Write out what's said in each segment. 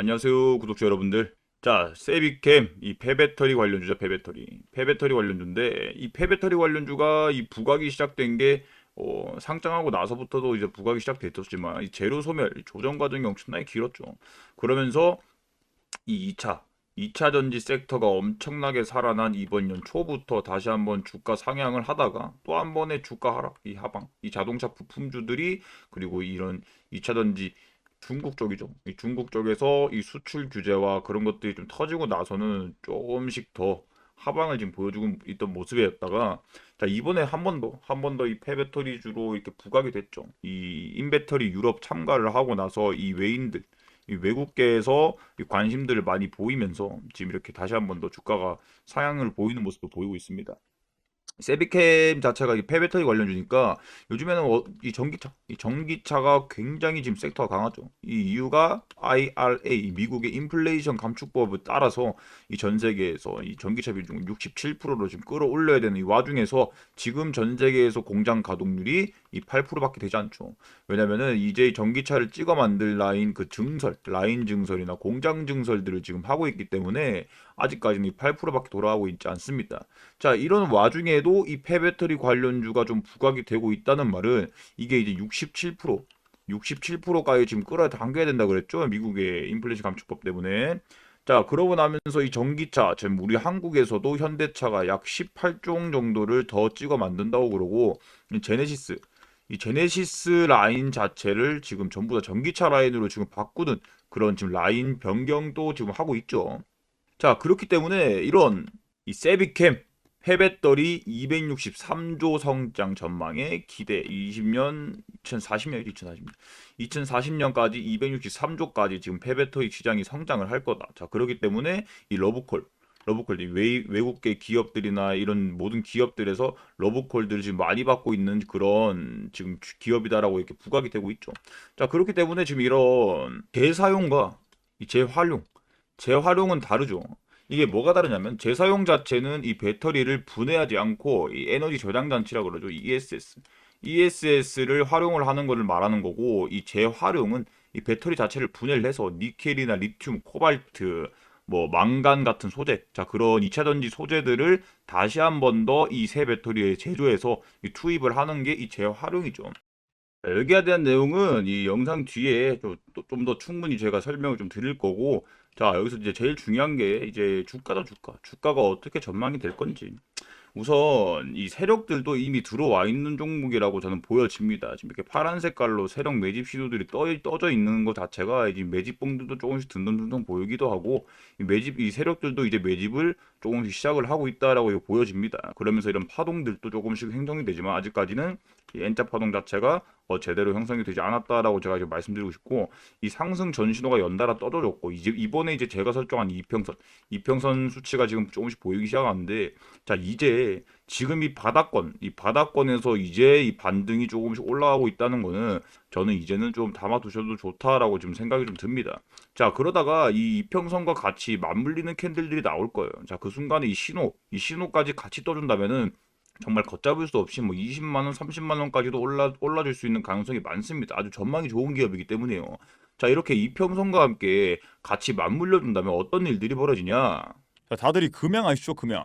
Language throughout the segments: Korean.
안녕하세요 구독자 여러분들. 자 세비캠 이 폐배터리 관련주죠 폐배터리. 폐배터리 관련주인데 이 폐배터리 관련주가 이 부각이 시작된 게 어, 상장하고 나서부터도 이제 부각이 시작됐었지만 이 재료 소멸 이 조정 과정이 엄청나게 길었죠. 그러면서 이 2차 2차 전지 섹터가 엄청나게 살아난 이번 년 초부터 다시 한번 주가 상향을 하다가 또 한 번의 주가 하락 이 하방 이 자동차 부품주들이 그리고 이런 2차 전지 중국 쪽이죠. 이 중국 쪽에서 이 수출 규제와 그런 것들이 좀 터지고 나서는 조금씩 더 하방을 지금 보여주고 있던 모습이었다가 자 이번에 한 번 더 한 번 더 이 폐배터리 주로 이렇게 부각이 됐죠. 이 인배터리 유럽 참가를 하고 나서 이 외인들 이 외국계에서 이 관심들을 많이 보이면서 지금 이렇게 다시 한 번 더 주가가 상향을 보이는 모습도 보이고 있습니다. 세비캠 자체가 이 폐배터리 관련주니까 요즘에는 어- 이 전기차, 이 전기차가 굉장히 지금 섹터가 강하죠. 이 이유가 IRA, 이 미국의 인플레이션 감축법을 따라서 이 전 세계에서 이 전기차 비중을 67%로 지금 끌어올려야 되는 이 와중에서 지금 전 세계에서 공장 가동률이 이 8%밖에 되지 않죠. 왜냐면은 이제 전기차를 찍어 만들 라인 그 증설, 라인 증설이나 공장 증설들을 지금 하고 있기 때문에 아직까지는 이 8%밖에 돌아가고 있지 않습니다. 자, 이런 와중에도 이 폐배터리 관련주가 좀 부각이 되고 있다는 말은 이게 이제 67% 67%까지 지금 끌어당겨야 된다 그랬죠. 미국의 인플레이션 감축법 때문에. 자, 그러고 나면서 이 전기차, 지금 우리 한국에서도 현대차가 약 18종 정도를 더 찍어 만든다고 그러고 이 제네시스 이 제네시스 라인 자체를 지금 전부 다 전기차 라인으로 지금 바꾸는 그런 지금 라인 변경도 지금 하고 있죠. 자, 그렇기 때문에 이런 이 세비캠 폐배터리 263조 성장 전망의 기대 20년 2040년 2040년 2040년까지 263조까지 지금 폐배터리 시장이 성장을 할 거다. 자, 그렇기 때문에 이 러브콜 러브콜 이 외, 외국계 기업들이나 이런 모든 기업들에서 러브콜들을 지금 많이 받고 있는 그런 지금 주- 기업이다라고 이렇게 부각이 되고 있죠. 자, 그렇기 때문에 지금 이런 재사용과 이 재활용 재활용은 다르죠. 이게 뭐가 다르냐면 재사용 자체는 이 배터리를 분해하지 않고 이 에너지 저장 장치라고 그러죠. ESS. ESS를 활용을 하는 것을 말하는 거고 이 재활용은 이 배터리 자체를 분해를 해서 니켈이나 리튬, 코발트, 뭐 망간 같은 소재, 자 그런 2차 전지 소재들을 다시 한 번 더 이 새 배터리에 제조해서 이 투입을 하는 게 이 재활용이죠. 자, 여기에 대한 내용은 이 영상 뒤에 좀 더 충분히 제가 설명을 좀 드릴 거고, 자, 여기서 이제 제일 중요한 게 이제 주가다, 주가. 주가가 어떻게 전망이 될 건지. 우선 이 세력들도 이미 들어와 있는 종목이라고 저는 보여집니다. 지금 이렇게 파란 색깔로 세력 매집 신호들이 떠, 떠져 있는 것 자체가 이제 매집봉들도 조금씩 든든든든 보이기도 하고, 이 매집, 이 세력들도 이제 매집을 조금씩 시작을 하고 있다라고 보여집니다. 그러면서 이런 파동들도 조금씩 형성이 되지만 아직까지는 이 N자 파동 자체가 어, 제대로 형성이 되지 않았다라고 제가 이제 말씀드리고 싶고 이 상승 전신호가 연달아 떠져줬고 이제 이번에 이제 제가 설정한 이평선 이평선 수치가 지금 조금씩 보이기 시작하는데 자 이제 지금 이 바닥권 이 바닥권에서 이제 이 반등이 조금씩 올라가고 있다는 거는 저는 이제는 좀 담아두셔도 좋다라고 지금 생각이 좀 듭니다. 자 그러다가 이 이평선과 같이 맞물리는 캔들들이 나올 거예요. 자 그 순간에 이 신호 이 신호까지 같이 떠준다면은 정말 걷잡을 수 없이 뭐 20만 원, 30만 원까지도 올라 올라줄 수 있는 가능성이 많습니다. 아주 전망이 좋은 기업이기 때문에요. 자, 이렇게 이평선과 함께 같이 맞물려 준다면 어떤 일들이 벌어지냐? 자, 다들 이 금양 아시죠? 금양.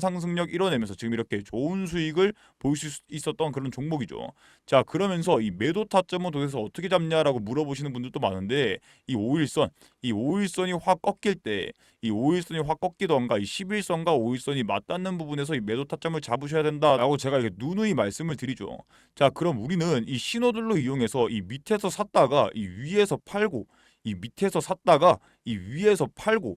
상승력 이뤄내면서 지금 이렇게 좋은 수익을 볼수 있었던 그런 종목이죠. 자, 그러면서 이 매도 타점은 도대체 어떻게 잡냐라고 물어보시는 분들도 많은데 이 5일선, 이 5일선이 확 꺾일 때, 이 5일선이 확 꺾이던가 이 11선과 5일선이 맞닿는 부분에서 이 매도 타점을 잡으셔야 된다라고 제가 이렇게 누누이 말씀을 드리죠. 자, 그럼 우리는 이 신호들로 이용해서 이 밑에서 샀다가 이 위에서 팔고 이 밑에서 샀다가 이 위에서 팔고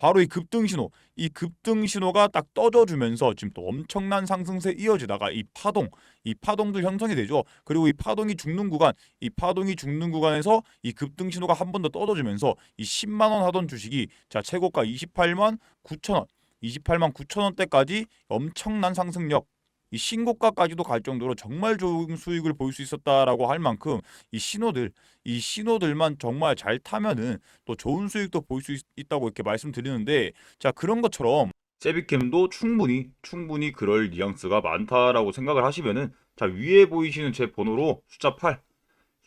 바로 이 급등 신호, 이 급등 신호가 딱 떠져주면서 지금 또 엄청난 상승세 이어지다가 이 파동, 이 파동도 형성이 되죠. 그리고 이 파동이 죽는 구간, 이 파동이 죽는 구간에서 이 급등 신호가 한 번 더 떠져주면서 이 10만 원 하던 주식이 자 최고가 28만 9천 원, 28만 9천 원대까지 엄청난 상승력. 이 신고가까지도 갈 정도로 정말 좋은 수익을 볼 수 있었다라고 할 만큼 이 신호들 이 신호들만 정말 잘 타면은 또 좋은 수익도 볼 수 있다고 이렇게 말씀드리는데 자 그런 것처럼 세비캠도 충분히 충분히 그럴 뉘앙스가 많다라고 생각을 하시면은 자 위에 보이시는 제 번호로 숫자 8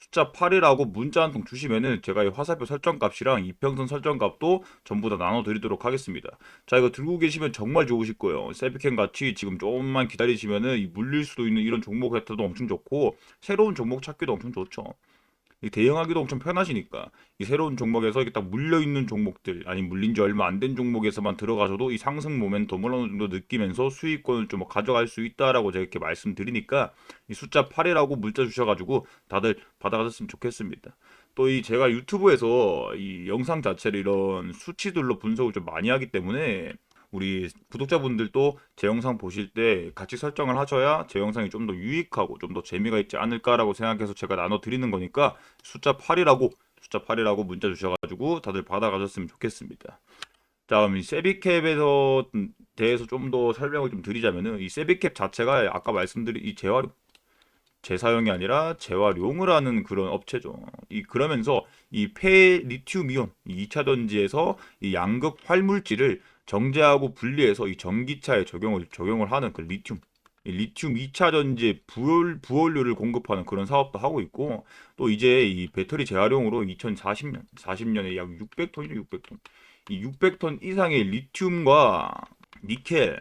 숫자 8이라고 문자 한 통 주시면은 제가 이 화살표 설정값이랑 이평선 설정값도 전부 다 나눠 드리도록 하겠습니다. 자 이거 들고 계시면 정말 좋으실 거예요. 세비캠 같이 지금 조금만 기다리시면은 이 물릴 수도 있는 이런 종목 같아도 엄청 좋고 새로운 종목 찾기도 엄청 좋죠. 이 대응하기도 엄청 편하시니까 이 새로운 종목에서 이렇게 딱 물려 있는 종목들 아니 물린 지 얼마 안 된 종목에서만 들어가셔도 이 상승 모멘텀을 어느 정도 느끼면서 수익권을 좀 가져갈 수 있다라고 제가 이렇게 말씀드리니까 이 숫자 8이라고 문자 주셔가지고 다들 받아가셨으면 좋겠습니다. 또 이 제가 유튜브에서 이 영상 자체를 이런 수치들로 분석을 좀 많이 하기 때문에 우리 구독자분들도 제 영상 보실 때 같이 설정을 하셔야 제 영상이 좀 더 유익하고 좀 더 재미가 있지 않을까라고 생각해서 제가 나눠 드리는 거니까 숫자 8이라고 숫자 8이라고 문자 주셔가지고 다들 받아가셨으면 좋겠습니다. 자, 그럼 이 세비캡에서 대해서 좀 더 설명을 좀 드리자면은 이 세비캡 자체가 아까 말씀드린 이 재활용 재사용이 아니라 재활용을 하는 그런 업체죠. 이 그러면서 이 폐리튬이온 이 2차 전지에서 이 양극 활물질을 정제하고 분리해서 이 전기차에 적용을 적용을 하는 그 리튬 이 리튬 2차 전지 부월 부원료를 공급하는 그런 사업도 하고 있고 또 이제 이 배터리 재활용으로 2040년 40년에 약 600톤이죠 600톤 이 600톤 이상의 리튬과 니켈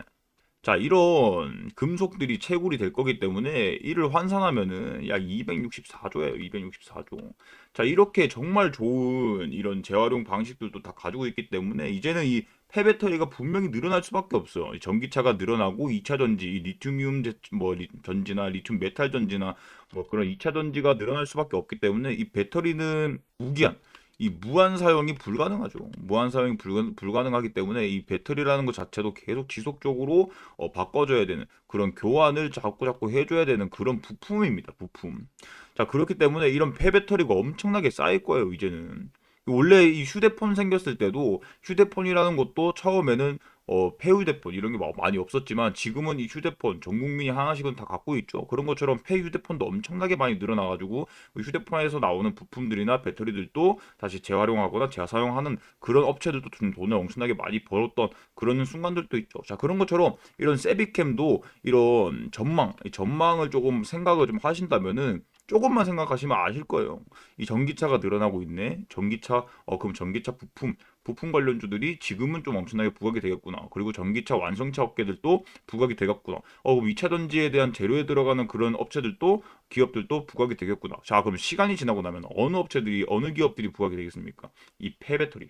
자, 이런 금속들이 채굴이 될 거기 때문에 이를 환산하면은 약 264조예요. 264조. 자, 이렇게 정말 좋은 이런 재활용 방식들도 다 가지고 있기 때문에 이제는 이 폐배터리가 분명히 늘어날 수밖에 없어요. 이 전기차가 늘어나고 2차 전지, 이 리튬이온 제- 뭐 리- 전지나 리튬 메탈 전지나 뭐 그런 2차 전지가 늘어날 수밖에 없기 때문에 이 배터리는 무기한 이 무한 사용이 불가능하죠. 무한 사용이 불가, 불가능하기 때문에 이 배터리라는 것 자체도 계속 지속적으로 어, 바꿔줘야 되는 그런 교환을 자꾸 자꾸 해줘야 되는 그런 부품입니다. 부품. 자 그렇기 때문에 이런 폐배터리가 엄청나게 쌓일 거예요. 이제는 원래 이 휴대폰 생겼을 때도 휴대폰이라는 것도 처음에는 어, 폐휴대폰 이런 게 막 많이 없었지만 지금은 이 휴대폰 전 국민이 하나씩은 다 갖고 있죠. 그런 것처럼 폐휴대폰도 엄청나게 많이 늘어나가지고 그 휴대폰에서 나오는 부품들이나 배터리들도 다시 재활용하거나 재사용하는 그런 업체들도 좀 돈을 엄청나게 많이 벌었던 그런 순간들도 있죠. 자 그런 것처럼 이런 세비캠도 이런 전망, 이 전망을 조금 생각을 좀 하신다면은 조금만 생각하시면 아실 거예요. 이 전기차가 늘어나고 있네. 전기차, 어 그럼 전기차 부품, 부품 관련주들이 지금은 좀 엄청나게 부각이 되겠구나. 그리고 전기차 완성차 업계들도 부각이 되겠구나. 어, 그럼 2차 전지에 대한 재료에 들어가는 그런 업체들도 기업들도 부각이 되겠구나. 자, 그럼 시간이 지나고 나면 어느 업체들이 어느 기업들이 부각이 되겠습니까? 이 폐배터리.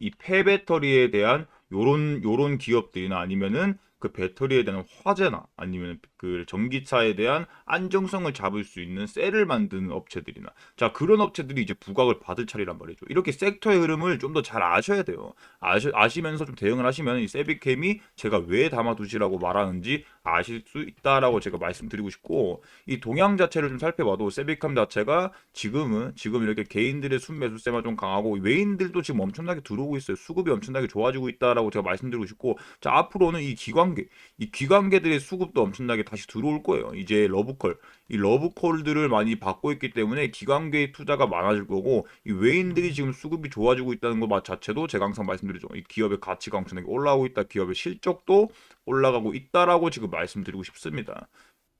이 폐배터리에 대한 요런 요런 기업들이나 아니면은 그 배터리에 대한 화재나 아니면 그 전기차에 대한 안정성을 잡을 수 있는 셀을 만드는 업체들이나 자 그런 업체들이 이제 부각을 받을 차례란 말이죠. 이렇게 섹터의 흐름을 좀 더 잘 아셔야 돼요. 아시, 아시면서 좀 대응을 하시면 이 세비캠이 제가 왜 담아두시라고 말하는지 아실 수 있다라고 제가 말씀드리고 싶고 이 동향 자체를 좀 살펴봐도 세비캠 자체가 지금은 지금 이렇게 개인들의 순매수세만 좀 강하고 외인들도 지금 엄청나게 들어오고 있어요. 수급이 엄청나게 좋아지고 있다라고 제가 말씀드리고 싶고 자 앞으로는 이 기관계 이 기관계들의 수급도 엄청나게 다시 들어올 거예요. 이제 러브콜 이 러브콜들을 많이 받고 있기 때문에 기관계의 투자가 많아질 거고 이 외인들이 지금 수급이 좋아지고 있다는 것 자체도 제가 항상 말씀드리죠. 이 기업의 가치가 엄청나게 올라오고 있다. 기업의 실적도 올라가고 있다라고 지금 말씀드리고 싶습니다.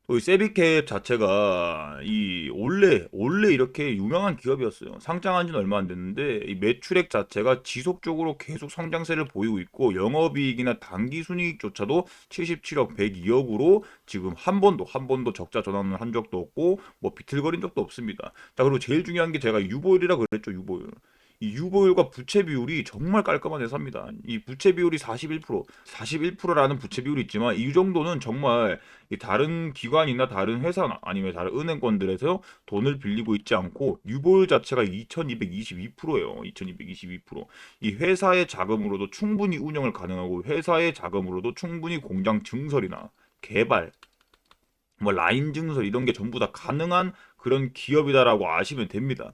또이 세비캡 자체가 이 원래 원래 이렇게 유명한 기업이었어요. 상장한 지는 얼마 안 됐는데 이 매출액 자체가 지속적으로 계속 성장세를 보이고 있고 영업이익이나 당기 순이익조차도 77억 102억으로 지금 한 번도 한 번도 적자 전환을 한 적도 없고 뭐 비틀거린 적도 없습니다. 자 그리고 제일 중요한 게 제가 유보율이라 그랬죠 유보율. 이 유보율과 부채 비율이 정말 깔끔한 회사입니다. 이 부채 비율이 41%, 41%라는 부채 비율이 있지만 이 정도는 정말 이 다른 기관이나 다른 회사나 아니면 다른 은행권들에서 돈을 빌리고 있지 않고 유보율 자체가 2222%예요. 2222%. 이 회사의 자금으로도 충분히 운영을 가능하고 회사의 자금으로도 충분히 공장 증설이나 개발 뭐 라인 증설 이런 게 전부 다 가능한 그런 기업이다라고 아시면 됩니다.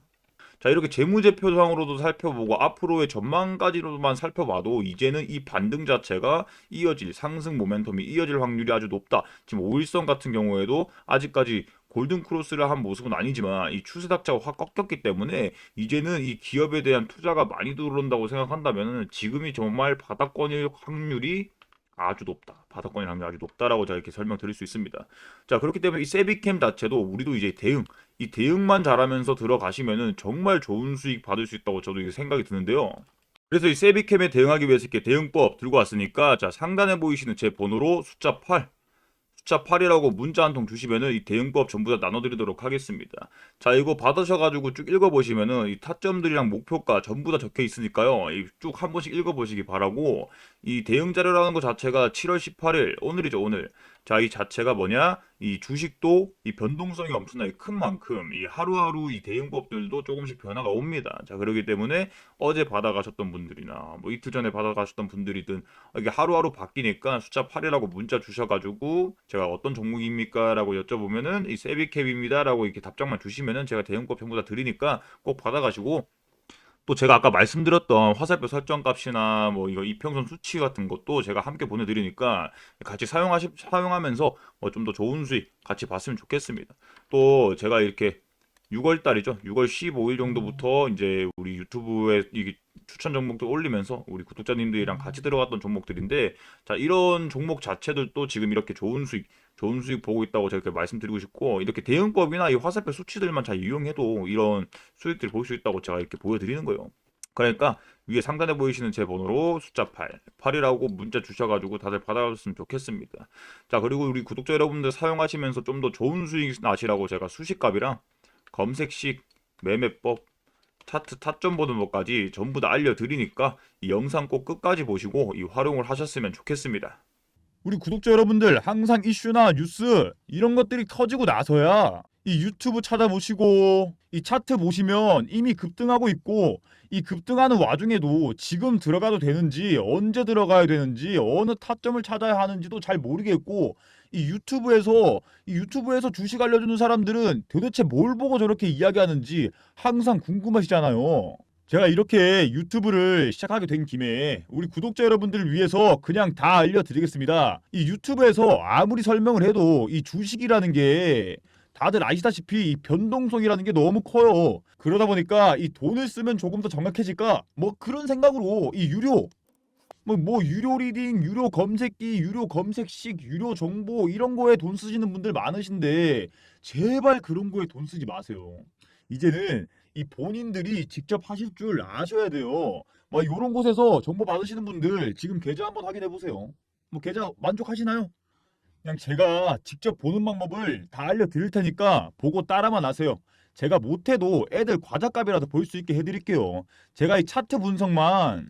자, 이렇게 재무제표상으로도 살펴보고 앞으로의 전망까지로만 살펴봐도 이제는 이 반등 자체가 이어질 상승 모멘텀이 이어질 확률이 아주 높다. 지금 5일선 같은 경우에도 아직까지 골든 크로스를 한 모습은 아니지만 이 추세 닥자가 확 꺾였기 때문에 이제는 이 기업에 대한 투자가 많이 들어온다고 생각한다면 지금이 정말 바닥권일 확률이 아주 높다. 바닥권일 확률이 아주 높다라고 제가 이렇게 설명드릴 수 있습니다. 자, 그렇기 때문에 이 세비캠 자체도 우리도 이제 대응, 이 대응만 잘하면서 들어가시면은 정말 좋은 수익 받을 수 있다고 저도 생각이 드는데요. 그래서 이 세비캠에 대응하기 위해서 이렇게 대응법 들고 왔으니까 자, 상단에 보이시는 제 번호로 숫자 8 숫자 8이라고 문자 한 통 주시면은 이 대응법 전부 다 나눠드리도록 하겠습니다. 자, 이거 받으셔가지고 쭉 읽어보시면은 이 타점들이랑 목표가 전부 다 적혀 있으니까요. 쭉 한 번씩 읽어보시기 바라고 이 대응 자료라는 것 자체가 7월 18일 오늘이죠 오늘. 자, 이 자체가 뭐냐? 이 주식도 이 변동성이 엄청나게 큰 만큼 이 하루하루 이 대응법들도 조금씩 변화가 옵니다. 자, 그렇기 때문에 어제 받아가셨던 분들이나 뭐 이틀 전에 받아가셨던 분들이든 이게 하루하루 바뀌니까 숫자 8이라고 문자 주셔가지고 제가 어떤 종목입니까? 라고 여쭤보면은 이 세비캡입니다. 라고 이렇게 답장만 주시면은 제가 대응법 전부 다 드리니까 꼭 받아가시고 또 제가 아까 말씀드렸던 화살표 설정 값이나 뭐 이거 이평선 수치 같은 것도 제가 함께 보내드리니까 같이 사용하시 사용하면서 뭐좀더 좋은 수익 같이 봤으면 좋겠습니다. 또 제가 이렇게 6월 달이죠. 6월 15일 정도부터 이제 우리 유튜브에 이게 추천 종목들 올리면서 우리 구독자님들이랑 같이 들어갔던 종목들인데 자 이런 종목 자체들도 지금 이렇게 좋은 수익 좋은 수익 보고 있다고 제가 이렇게 말씀드리고 싶고 이렇게 대응법이나 이 화살표 수치들만 잘 이용해도 이런 수익들 볼 수 있다고 제가 이렇게 보여드리는 거예요. 그러니까 위에 상단에 보이시는 제 번호로 숫자 8, 8이라고 문자 주셔가지고 다들 받아줬으면 좋겠습니다. 자 그리고 우리 구독자 여러분들 사용하시면서 좀 더 좋은 수익 나시라고 제가 수식값이랑 검색식, 매매법, 차트 타점 보는 것까지 전부 다 알려드리니까 이 영상 꼭 끝까지 보시고 이 활용을 하셨으면 좋겠습니다. 우리 구독자 여러분들 항상 이슈나 뉴스 이런 것들이 터지고 나서야 이 유튜브 찾아보시고 이 차트 보시면 이미 급등하고 있고 이 급등하는 와중에도 지금 들어가도 되는지 언제 들어가야 되는지 어느 타점을 찾아야 하는지도 잘 모르겠고 이 유튜브에서 이 유튜브에서 주식 알려주는 사람들은 도대체 뭘 보고 저렇게 이야기하는지 항상 궁금하시잖아요. 제가 이렇게 유튜브를 시작하게 된 김에 우리 구독자 여러분들을 위해서 그냥 다 알려드리겠습니다. 이 유튜브에서 아무리 설명을 해도 이 주식이라는 게 다들 아시다시피 이 변동성이라는 게 너무 커요. 그러다 보니까 이 돈을 쓰면 조금 더 정확해질까? 뭐 그런 생각으로 이 유료 뭐, 뭐 유료 리딩, 유료 검색기, 유료 검색식, 유료 정보 이런 거에 돈 쓰시는 분들 많으신데 제발 그런 거에 돈 쓰지 마세요. 이제는 이 본인들이 직접 하실 줄 아셔야 돼요. 뭐 이런 곳에서 정보 받으시는 분들 지금 계좌 한번 확인해 보세요. 뭐 계좌 만족하시나요? 그냥 제가 직접 보는 방법을 다 알려드릴 테니까 보고 따라만 하세요. 제가 못해도 애들 과자값이라도 볼 수 있게 해드릴게요. 제가 이 차트 분석만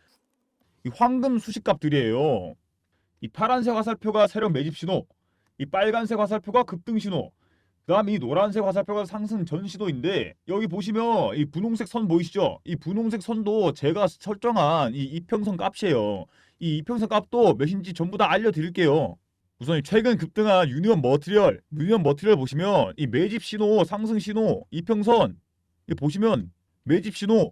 이 황금 수식값들이에요. 이 파란색 화살표가 세력 매집 신호, 이 빨간색 화살표가 급등 신호, 그다음 이 노란색 화살표가 상승 전 신호인데 여기 보시면 이 분홍색 선 보이시죠? 이 분홍색 선도 제가 설정한 이 이평선 값이에요. 이 이평선 값도 몇인지 전부 다 알려드릴게요. 우선 이 최근 급등한 유니온 머티리얼, 유니온 머티리얼 보시면 이 매집 신호, 상승 신호, 이평선 이 보시면 매집 신호,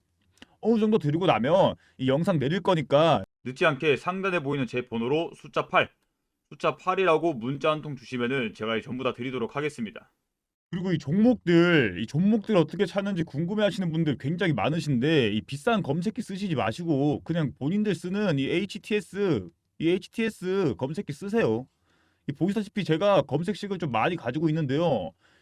어느 정도 드리고 나면 이 영상 내릴 거니까 늦지 않게 상단에 보이는 제 번호로 숫자 8, 숫자 8이라고 문자 한 통 주시면은 제가 전부 다 드리도록 하겠습니다. 그리고 이 종목들, 이 종목들 어떻게 찾는지 궁금해 하시는 분들 굉장히 많으신데 이 비싼 검색기 쓰시지 마시고 그냥 본인들 쓰는 이 HTS, 이 HTS 검색기 쓰세요. 이 보시다시피 제가 검색식을 좀 많이 가지고 있는데요.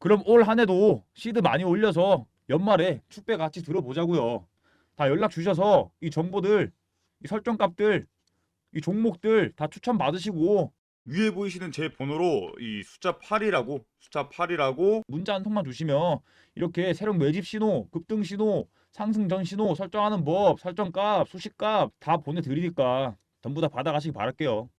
그럼 올 한 해도 시드 많이 올려서 연말에 축배 같이 들어보자고요. 다 연락 주셔서 이 정보들, 이 설정값들, 이 종목들 다 추천 받으시고 위에 보이시는 제 번호로 이 숫자 8이라고 숫자 8이라고 문자 한 통만 주시면 이렇게 새로운 매집 신호, 급등 신호, 상승 전 신호 설정하는 법, 설정값, 수식값 다 보내드리니까 전부 다 받아가시기 바랄게요.